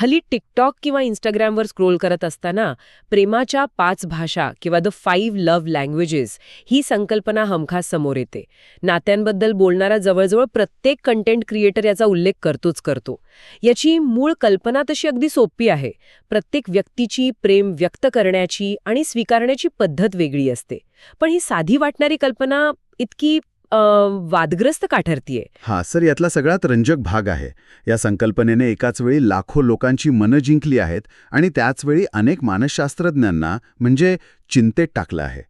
हल्ली टिकटॉक किंवा इंस्टाग्रामवर स्क्रोल करत असताना प्रेमाच्या पाच भाषा किंवा द फाईव्ह लव्ह लँग्वेजेस ही संकल्पना हमखास समोर येते. नात्यांबद्दल बोलणारा जवळजवळ प्रत्येक कंटेंट क्रिएटर याचा उल्लेख करतोच करतो. याची मूळ कल्पना तशी अगदी सोपी आहे. प्रत्येक व्यक्तीची प्रेम व्यक्त करण्याची आणि स्वीकारण्याची पद्धत वेगळी असते. पण ही साधी वाटणारी कल्पना इतकी वादग्रस्त का ठरतीये हा सर यातला सगळ्यात रंजक भाग आहे. या संकल्पनेने एकाच वेळी लाखो लोकांची मनं जिंकली आहेत आणि त्याचवेळी अनेक मानसशास्त्रज्ञांना म्हणजे चिंतेत टाकलं आहे.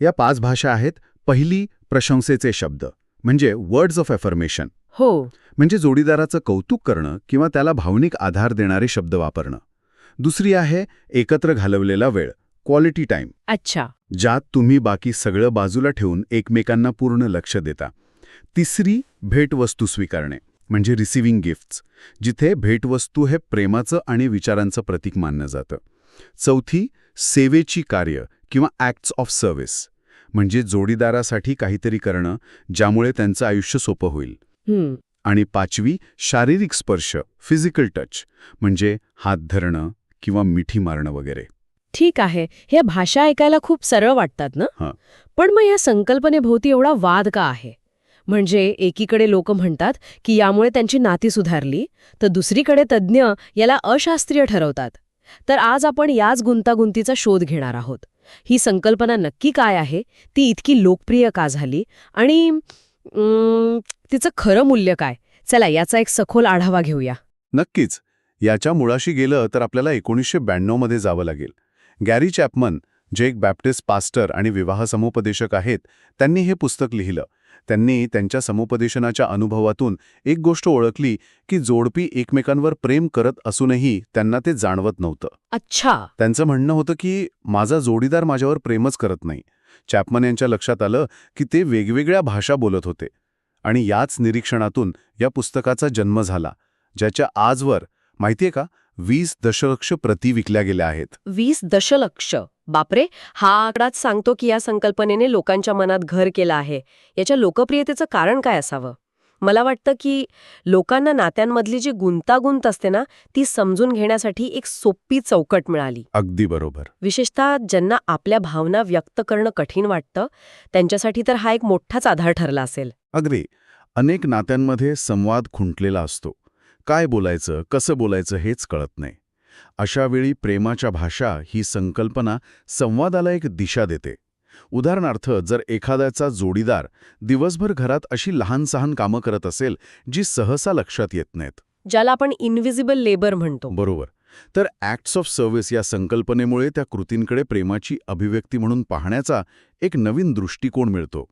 या पाच भाषा आहेत पहिली प्रशंसेचे शब्द म्हणजे वर्ड्स ऑफ एफर्मेशन हो. म्हणजे जोडीदाराचं कौतुक करणं किंवा त्याला भावनिक आधार देणारे शब्द वापरणं. दुसरी आहे एकत्र घालवलेला वेळ क्वालिटी टाईम अच्छा. ज्यात तुम्ही बाकी सगळं बाजूला ठेवून एकमेकांना पूर्ण लक्ष देता. तिसरी भेटवस्तू स्वीकारणे म्हणजे रिसिव्हिंग गिफ्ट्स जिथे भेटवस्तू हे प्रेमाचं आणि विचारांचं प्रतीक मानलं जातं. चौथी सेवेची कार्य किंवा ॲक्ट्स ऑफ सर्व्हिस म्हणजे जोडीदारासाठी काहीतरी करणं ज्यामुळे त्यांचं आयुष्य सोपं होईल. आणि पाचवी शारीरिक स्पर्श फिजिकल टच म्हणजे हात धरणं किंवा मिठी मारणं वगैरे. ठीक आहे. ह्या भाषा ऐकायला खूप सरळ वाटतात ना. पण मग या संकल्पनेभोवती एवढा वाद का आहे? म्हणजे एकीकडे लोक म्हणतात की यामुळे त्यांची नाती सुधारली तर दुसरीकडे तज्ज्ञ याला अशास्त्रीय ठरवतात. तर आज आपण याच गुंतागुंतीचा शोध घेणार आहोत. ही संकल्पना नक्की काय आहे? ती इतकी लोकप्रिय का झाली? आणि तिचं खरं मूल्य काय? चला याचा एक सखोल आढावा घेऊया. नक्कीच. याच्या मुळाशी गेलं तर आपल्याला एकोणीसशे ब्याण्णवमध्ये जावं लागेल. गॅरी चॅपमन जे एक बॅप्टिस्ट पास्टर आणि विवाह समुपदेशक आहेत त्यांनी हे पुस्तक लिहिलं. त्यांनी त्यांच्या समुपदेशनाच्या अनुभवातून एक गोष्ट ओळखली की जोडपी एकमेकांवर प्रेम करत असूनही त्यांना ते जाणवत नव्हतं. अच्छा. त्यांचं म्हणणं होतं की माझा जोडीदार माझ्यावर प्रेमच करत नाही. चॅपमन यांच्या लक्षात आलं की ते वेगवेगळ्या भाषा बोलत होते. आणि याच निरीक्षणातून या पुस्तकाचा जन्म झाला ज्याच्या आजवर माहितीये का वीस दशलक्ष प्रती विकल्या गेल्या आहेत. वीस दशलक्ष. बापरे! हा आकडाच सांगतो की या संकल्पनेने लोकांच्या मनात घर केलं आहे. याच्या लोकप्रियतेचं कारण काय असावं? मला वाटतं की लोकांना नात्यांमधली जी गुंतागुंत असते ना ती समजून घेण्यासाठी एक सोपी चौकट मिळाली. अगदी बरोबर. विशेषतः ज्यांना आपल्या भावना व्यक्त करणं कठीण वाटतं त्यांच्यासाठी तर हा एक मोठाच आधार ठरला असेल. अगदी. अनेक नात्यांमध्ये संवाद खुंटलेला असतो. काय बोलायचं कसं बोलायचं हेच कळत नाही. अशावेळी प्रेमाच्या भाषा ही संकल्पना संवादाला एक दिशा देते. उदाहरणार्थ जर एखाद्याचा जोडीदार दिवसभर घरात अशी लहान सहान कामं करत असेल जी सहसा लक्षात येत नाहीत. ज्याला आपण इनव्हिजिबल लेबर म्हणतो. बरोबर. तर ॲक्ट्स ऑफ सर्व्हिस या संकल्पनेमुळे त्या कृतींकडे प्रेमाची अभिव्यक्ती म्हणून पाहण्याचा एक नवीन दृष्टिकोन मिळतो.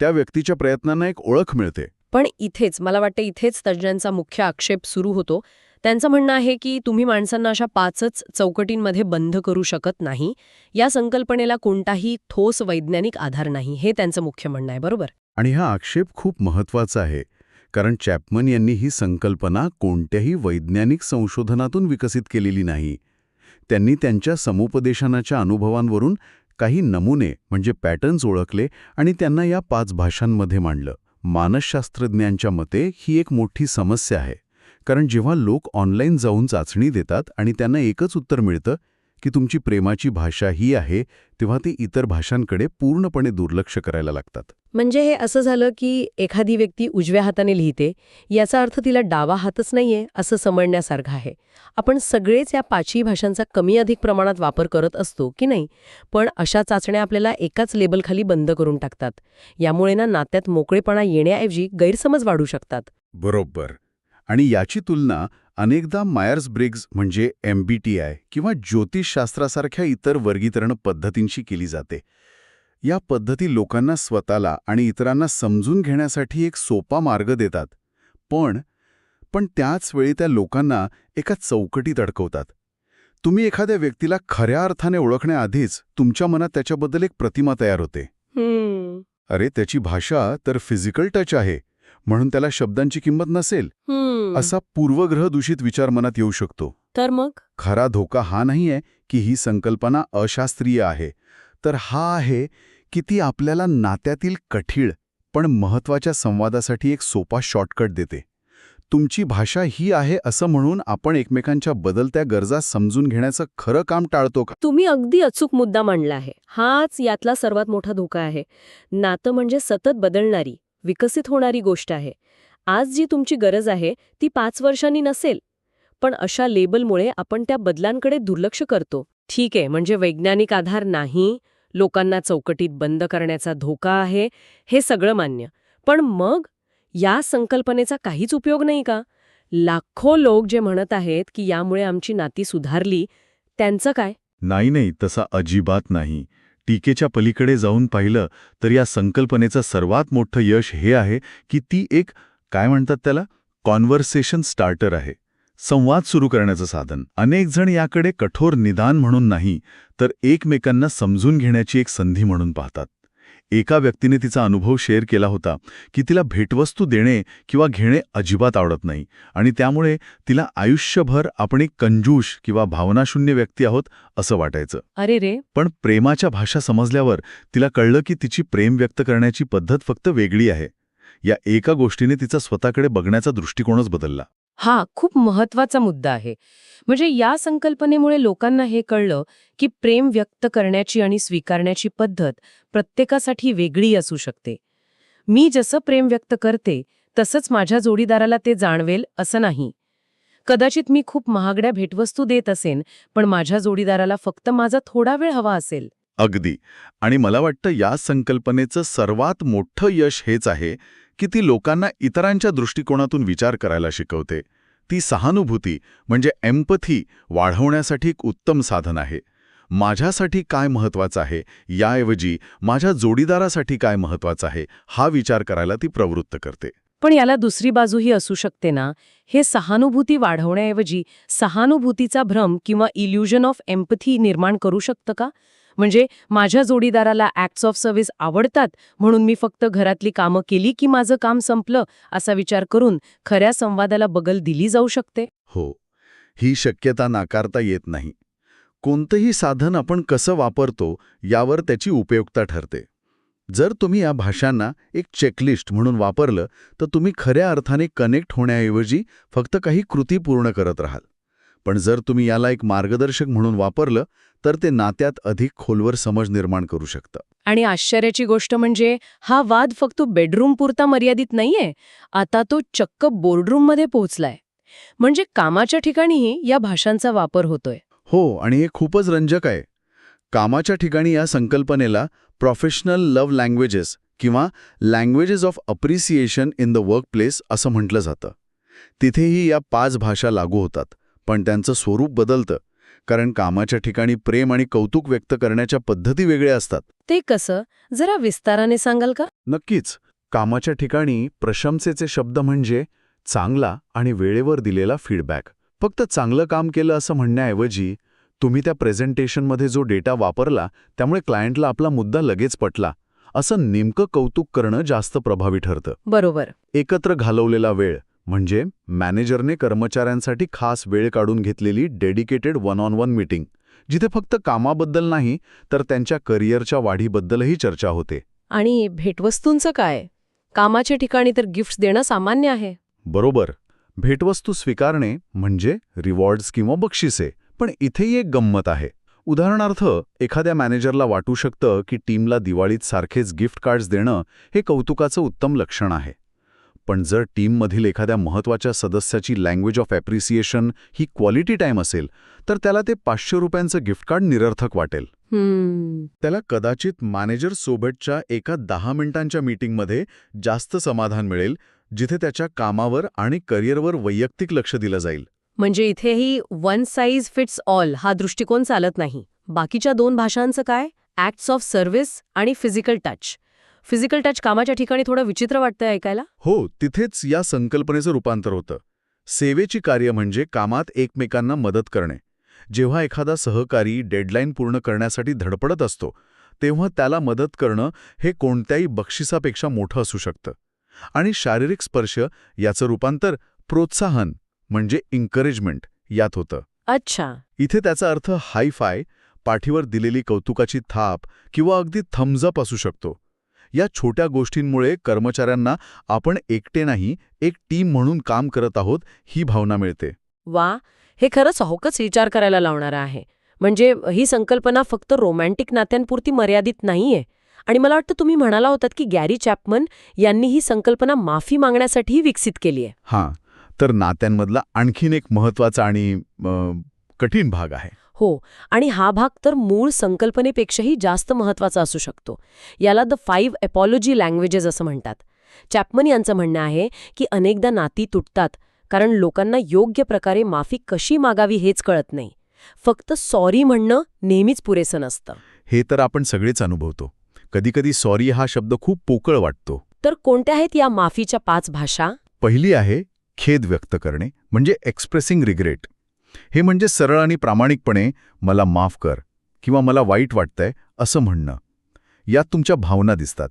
त्या व्यक्तीच्या प्रयत्नांना एक ओळख मिळते. पण इथेच मला वाटतं इथेच तज्ज्ञांचा मुख्य आक्षेप सुरू होतो. त्यांचं म्हणणं आहे की तुम्ही माणसांना अशा पाचच चौकटींमध्ये बंद करू शकत नाही. या संकल्पनेला कोणताही ठोस वैज्ञानिक आधार नाही हे त्यांचं मुख्य म्हणणं आहे बरोबर? आणि हा आक्षेप खूप महत्त्वाचा आहे कारण चॅपमन यांनी ही संकल्पना कोणत्याही वैज्ञानिक संशोधनातून विकसित केलेली नाही. त्यांनी त्यांच्या समुपदेशनाच्या अनुभवांवरून काही नमुने म्हणजे पॅटर्न्स ओळखले आणि त्यांना या पाच भाषांमध्ये मांडलं. मानसशास्त्रज्ञांच्या मते ही एक मोठी समस्या आहे. कारण जेव्हा लोक ऑनलाईन जाऊन चाचणी देतात आणि त्यांना एकच उत्तर मिळतं की तुमची प्रेमाची भाषा ही आहे तेव्हा ते इतर भाषांकडे पूर्णपणे दुर्लक्ष करायला लागतात. म्हणजे हे असं झालं की एखादी व्यक्ती उजव्या हाताने लिहिते याचा अर्थ तिला डावा हातच नाहीये असं समजण्यासारखं आहे. आपण सगळेच या पाचही भाषांचा कमी अधिक प्रमाणात वापर करत असतो की नाही? पण अशा चाचण्या आपल्याला एकाच लेबलखाली बंद करून टाकतात. यामुळे ना नात्यात मोकळेपणा येण्याऐवजी गैरसमज वाढू शकतात. बरोबर. आणि याची तुलना अनेकदा मायर्स ब्रिग्ज म्हणजे एमबीटीआय किंवा ज्योतिषशास्त्रासारख्या इतर वर्गीकरण पद्धतींशी केली जाते. या पद्धती लोकांना स्वतःला आणि इतरांना समजून घेण्यासाठी एक सोपा मार्ग देतात. पण पण त्याच वेळी त्या लोकांना एका चौकटीत अडकवतात. तुम्ही एखाद्या व्यक्तीला खऱ्या अर्थाने ओळखण्याआधीच तुमच्या मनात त्याच्याबद्दल एक प्रतिमा तयार होते. अरे त्याची भाषा तर फिजिकल टच आहे. म्हणून त्याला शब्दांची किंमत नसेल असा पूर्वग्रह दूषित विचार मनात येऊ शकतो. तर मग? खरा धोका हा नाहीये की ही संकल्पना अशास्त्रीय आहे. तर हा आहे की ती आपल्याला नात्यातील कठीळ पण महत्त्वाच्या संवादासाठी एक सोपा शॉर्टकट देते. तुमची भाषा ही आहे असं म्हणून आपण एकमेकांच्या बदलत्या गरजा समजून घेण्याचं खरं काम टाळतो का? तुम्ही अगदी अचूक मुद्दा मांडला आहे. हाच यातला सर्वात मोठा धोका आहे. नातं म्हणजे सतत बदलणारी. विकसित होणारी गोष्ट आहे. आज जी तुमची गरज आहे ती पाच वर्षांनी नसेल पण अशा लेबलमुळे आपण त्या बदलांकडे दुर्लक्ष करतो. ठीक आहे म्हणजे वैज्ञानिक आधार नाही लोकांना चौकटीत बंद करण्याचा धोका आहे हे सगळं मान्य. पण मग या संकल्पनेचा काहीच उपयोग नाही का? लाखो लोक जे म्हणत आहेत की यामुळे आमची नाती सुधारली त्यांचं काय? नाही नाही तसा अजिबात नाही. टीकेच्या पलीकडे जाऊन पाहिलं तर या संकल्पनेचं सर्वात मोठं यश हे आहे की ती एक काय म्हणतात त्याला कॉन्व्हर्सेशन स्टार्टर आहे. संवाद सुरू करण्याचं साधन. अनेक जण याकडे कठोर निदान म्हणून नाही तर एकमेकांना समजून घेण्याची एक संधी म्हणून पाहतात. एका व्यक्तीने तिचा अनुभव शेअर केला होता की तिला भेटवस्तू देणे किंवा घेणे अजिबात आवडत नाही आणि त्यामुळे तिला आयुष्यभर आपण एक कंजूष किंवा भावनाशून्य व्यक्ती आहोत असं वाटायचं. अरे रे! पण प्रेमाच्या भाषा समजल्यावर तिला कळलं की तिची प्रेम व्यक्त करण्याची पद्धत फक्त वेगळी आहे. या एका गोष्टीने तिचा स्वतःकडे बघण्याचा दृष्टिकोनच बदलला. हा खूप महत्त्वाचा मुद्दा आहे. म्हणजे या संकल्पनेमुळे लोकांना हे कळलं की प्रेम व्यक्त करण्याची आणि स्वीकारण्याची पद्धत प्रत्येकासाठी वेगळी असू शकते. मी जसं प्रेम व्यक्त करते तसंच माझ्या जोडीदाराला ते जाणवेल असं नाही. कदाचित मी खूप महागड्या भेटवस्तू देत असेन पण माझ्या जोडीदाराला फक्त माझा थोडा वेळ हवा असेल. अगदी. आणि मला वाटतं या संकल्पनेचं सर्वात मोठं यश हेच आहे की ती लोकांना इतरांच्या दृष्टिकोनातून विचार करायला शिकवते. ती सहानुभूती म्हणजे एम्पथी वाढवण्यासाठी एक उत्तम साधन आहे. माझ्यासाठी काय महत्वाचं आहे? याऐवजी माझ्या जोडीदारासाठी काय महत्वाचं आहे? हा विचार करायला ती प्रवृत्त करते. पण याला दुसरी बाजूही असू शकते ना? हे सहानुभूती वाढवण्याऐवजी सहानुभूतीचा भ्रम किंवा इल्युजन ऑफ एम्पथी निर्माण करू शकतं का? म्हणजे माझ्या जोडीदाराला ॲक्ट्स ऑफ सर्व्हिस आवडतात म्हणून मी फक्त घरातली कामं केली की माझं काम संपलं असा विचार करून खऱ्या संवादाला बगल दिली जाऊ शकते? हो. ही शक्यता नाकारता येत नाही. कोणतंही साधन आपण कसं वापरतो यावर त्याची उपयुक्तता ठरते. जर तुम्ही या भाषांना एक चेकलिस्ट म्हणून वापरलं तर तुम्ही खऱ्या अर्थाने कनेक्ट होण्याऐवजी फक्त काही कृती पूर्ण करत राहाल. पण जर तुम्ही याला एक मार्गदर्शक म्हणून वापरलं तर ते नात्यात अधिक खोलवर समज निर्माण करू शकतं. आणि आश्चर्याची गोष्ट म्हणजे हा वाद फक्त बेडरूम पुरता मर्यादित नाहीये. आता तो चक्क बोर्डरूममध्ये पोहोचलाय. म्हणजे कामाच्या ठिकाणीही या भाषांचा वापर होतोय. हो आणि हे खूपच रंजक आहे. कामाच्या ठिकाणी या संकल्पनेला प्रोफेशनल लव्ह लँग्वेजेस किंवा languages of appreciation in the workplace असं म्हटलं जातं. तिथेही या पाच भाषा लागू होतात. पण त्यांचं स्वरूप बदलतं कारण कामाच्या ठिकाणी प्रेम आणि कौतुक व्यक्त करण्याच्या पद्धती वेगळ्या असतात. ते कसं? जरा विस्ताराने सांगाल का? नक्कीच. कामाच्या ठिकाणी प्रशंसेचे शब्द म्हणजे चांगला आणि वेळेवर दिलेला फीडबॅक फक्त चांगलं काम केलं असं म्हणण्याऐवजी तुम्ही त्या प्रेझेंटेशनमध्ये जो डेटा वापरला त्यामुळे क्लायंटला आपला मुद्दा लगेच पटला. असं नेमकं कौतुक करणं जास्त प्रभावी ठरतं. बरोबर. एकत्र घालवलेला वेळ म्हणजे मॅनेजरने कर्मचाऱ्यांसाठी खास वेळ काढून घेतलेली dedicated one on one meeting जिथे फक्त कामाबद्दल नाही तर त्यांच्या करिअरच्या वाढीबद्दलही चर्चा होते. आणि भेटवस्तूंचं काय? कामाच्या ठिकाणी तर गिफ्ट्स देणं सामान्य आहे. बरोबर. भेटवस्तू स्वीकारणे म्हणजे रिवॉर्ड्स किंवा बक्षिसे पण इथेही एक गंमत आहे. उदाहरणार्थ एखाद्या मॅनेजरला वाटू शकतं की टीमला दिवाळीत सारखेच गिफ्ट कार्ड्स देणं हे कौतुकाचं उत्तम लक्षण आहे. पण जर टीममधील एखाद्या महत्त्वाच्या सदस्याची लँग्वेज ऑफ ॲप्रिसिएशन ही क्वालिटी टाईम असेल तर त्याला ते पाचशे रुपयांचं गिफ्ट कार्ड निरर्थक वाटेल. त्याला कदाचित मॅनेजर सोबतच्या एका दहा मिनिटांच्या मीटिंगमध्ये जास्त समाधान मिळेल जिथे त्याच्या कामावर आणि करिअरवर वैयक्तिक लक्ष दिलं जाईल. म्हणजे इथेही वन साईज फिट्स ऑल हा दृष्टिकोन चालत नाही. बाकीच्या दोन भाषांचं काय? ॲक्ट्स ऑफ सर्व्हिस आणि फिजिकल टच फिजिकल टच कामाच्या ठिकाणी थोडं विचित्र वाटतंय ऐकायला? हो तिथेच या संकल्पनेचं रूपांतर होतं. सेवेची कार्य म्हणजे कामात एकमेकांना मदत करणे. जेव्हा एखादा सहकारी डेडलाईन पूर्ण करण्यासाठी धडपडत असतो तेव्हा त्याला मदत करणं हे कोणत्याही बक्षिसापेक्षा मोठं असू शकतं. आणि शारीरिक स्पर्श याचं रूपांतर प्रोत्साहन म्हणजे इन्करेजमेंट यात होतं. अच्छा. इथे त्याचा अर्थ हाय फाय पाठीवर दिलेली कौतुकाची थाप किंवा अगदी थम्झअप असू शकतो. या छोट्या गोष्टींमुळे कर्मचाऱ्यांना आपण एकटे नाही एक टीम म्हणून काम करत आहोत ही भावना मिळते. वा हे खरंच होकच विचार करायला लावणारं आहे. म्हणजे ही संकल्पना फक्त रोमॅन्टिक नात्यांपुरती मर्यादित नाहीये. आणि मला वाटतं तुम्ही म्हणाला होतात की गॅरी चॅपमन यांनी ही संकल्पना माफी मागण्यासाठीही विकसित केली आहे. हां तर नात्यांमधला आणखीन एक महत्त्वाचा आणि कठीण भाग आहे. हो आणि हा भाग तर मूळ संकल्पनेपेक्षाही जास्त महत्त्वाचा असू शकतो. याला द फाईव्ह एपॉलॉजी लँग्वेजेस असं म्हणतात. चॅपमन यांचं म्हणणं आहे की अनेकदा नाती तुटतात कारण लोकांना योग्य प्रकारे माफी कशी मागावी हेच कळत नाही. फक्त सॉरी म्हणणं नेहमीच पुरेसं नसतं. हे तर आपण सगळेच अनुभवतो. कधीकधी सॉरी हा शब्द खूप पोकळ वाटतो. तर कोणत्या आहेत या माफीच्या पाच भाषा? पहिली आहे खेद व्यक्त करणे म्हणजे एक्सप्रेसिंग रिग्रेट हे म्हणजे सरळ आणि प्रामाणिकपणे मला माफ कर किंवा मला वाईट वाटतंय असं म्हणणं. यात तुमच्या भावना दिसतात.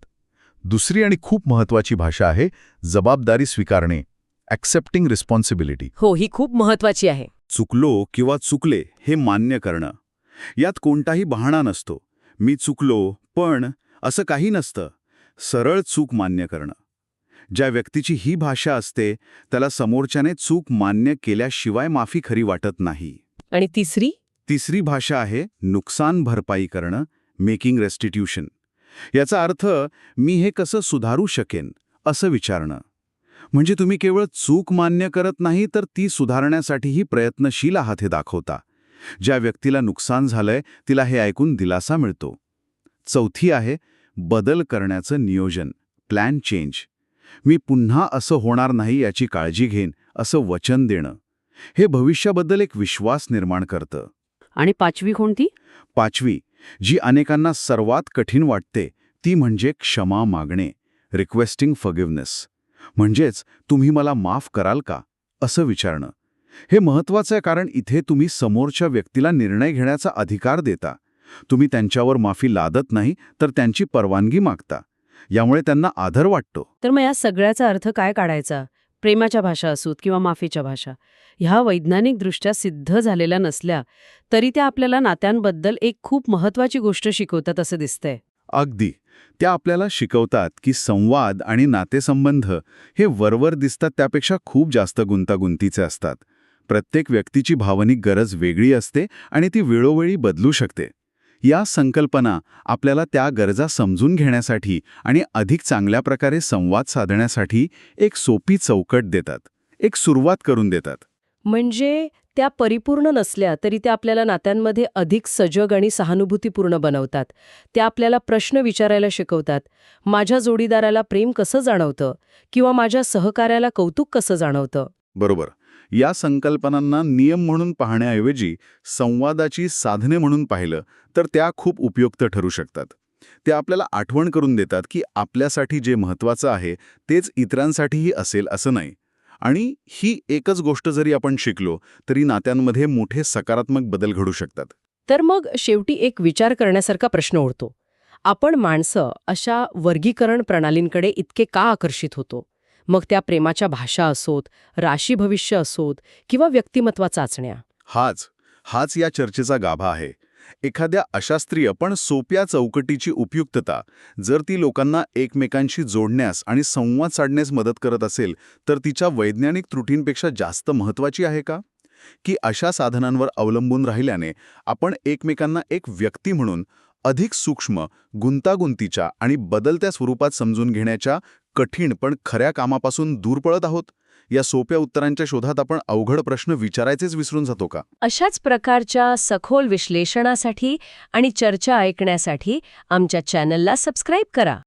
दुसरी आणि खूप महत्वाची भाषा आहे जबाबदारी स्वीकारणे ॲक्सेप्टिंग रिस्पॉन्सिबिलिटी हो ही खूप महत्वाची आहे. चुकलो किंवा चुकले हे मान्य करणं. यात कोणताही बहाणा नसतो. मी चुकलो पण असं काही नसतं. सरळ चूक मान्य करणं. ज्या व्यक्तीची ही भाषा असते त्याला समोरच्याने चूक मान्य केल्याशिवाय माफी खरी वाटत नाही. आणि तिसरी? तिसरी भाषा आहे नुकसान भरपाई करणं मेकिंग रेस्टिट्यूशन. याचा अर्थ मी हे कसं सुधारू शकेन असं विचारणं. म्हणजे तुम्ही केवळ चूक मान्य करत नाही तर ती सुधारण्यासाठीही प्रयत्नशील आहात हे दाखवता. ज्या व्यक्तीला नुकसान झालंय तिला हे ऐकून दिलासा मिळतो. चौथी आहे बदल करण्याचं नियोजन प्लॅन चेंज मी पुन्हा असं होणार नाही याची काळजी घेईन असं वचन देणं. हे भविष्याबद्दल एक विश्वास निर्माण करतं. आणि पाचवी कोणती? पाचवी जी अनेकांना सर्वात कठीण वाटते ती म्हणजे क्षमा मागणे रिक्वेस्टिंग फगिव्हनेस म्हणजेच तुम्ही मला माफ कराल का? असं विचारणं. हे महत्वाचं आहे कारण इथे तुम्ही समोरच्या व्यक्तीला निर्णय घेण्याचा अधिकार देता. तुम्ही त्यांच्यावर माफी लादत नाही तर त्यांची परवानगी मागता. यामुळे त्यांना आदर वाटतो. तर मग या सगळ्याचा अर्थ काय काढायचा? प्रेमाच्या भाषा असोत किंवा माफीच्या भाषा? ह्या वैज्ञानिकदृष्ट्या सिद्ध झालेल्या नसल्या तरी त्या आपल्याला नात्यांबद्दल एक खूप महत्वाची गोष्ट शिकवतात असं दिसतंय. अगदी. त्या आपल्याला शिकवतात की संवाद आणि नातेसंबंध हे वरवर दिसतात त्यापेक्षा खूप जास्त गुंतागुंतीचे असतात. प्रत्येक व्यक्तीची भावनिक गरज वेगळी असते आणि ती वेळोवेळी बदलू शकते. या संकल्पना आपल्याला त्या गरजा समजून घेण्यासाठी आणि अधिक चांगल्या प्रकारे संवाद साधण्यासाठी एक सोपी चौकट देतात एक सुरुवात करून देतात. म्हणजे त्या परिपूर्ण नसल्या तरी त्या आपल्याला नात्यांमध्ये अधिक सजग आणि सहानुभूतीपूर्ण बनवतात. त्या आपल्याला प्रश्न विचारायला शिकवतात. माझ्या जोडीदाराला प्रेम कसं जाणवतं? किंवा माझ्या सहकार्याला कौतुक कसं जाणवतं? बरोबर. या संकल्पनांना नियम म्हणून पाहण्याऐवजी संवादाची साधने म्हणून पाहिलं तर त्या खूप उपयुक्त ठरू शकतात. ते आपल्याला आठवण करून देतात की आपल्यासाठी जे महत्त्वाचं आहे तेच इतरांसाठीही असेल असं नाही. आणि ही एकच गोष्ट जरी आपण शिकलो तरी नात्यांमध्ये मोठे सकारात्मक बदल घडू शकतात. तर मग शेवटी एक विचार करण्यासारखा प्रश्न उरतो आपण माणसं अशा वर्गीकरण प्रणालींकडे इतके का आकर्षित होतो? मग त्या प्रेमाच्या भाषा असोत राशी भविष्य असोत किंवा व्यक्तिमत्वा चाचण्या. हाच हाच या चर्चेचा गाभा आहे. एखाद्या अशास्त्रीय पण सोप्या चौकटीची उपयुक्तता जर ती लोकांना एकमेकांशी जोडण्यास आणि संवाद साधण्यास मदत करत असेल तर तिच्या वैज्ञानिक त्रुटींपेक्षा जास्त महत्वाची आहे का? की अशा साधनांवर अवलंबून राहिल्याने आपण एकमेकांना एक व्यक्ती म्हणून अधिक सूक्ष्म गुंतागुंतीच्या आणि बदलत्या स्वरूपात समजून घेण्याच्या कठीण पण खऱ्या कामापासून दूर पळत आहोत? या सोप्या उत्तरांच्या शोधात आपण अवघड प्रश्न विचारायचेच विसरून जातो का? अशाच प्रकारच्या सखोल विश्लेषणासाठी आणि चर्चा ऐकण्यासाठी आमच्या चॅनलला सबस्क्राईब करा.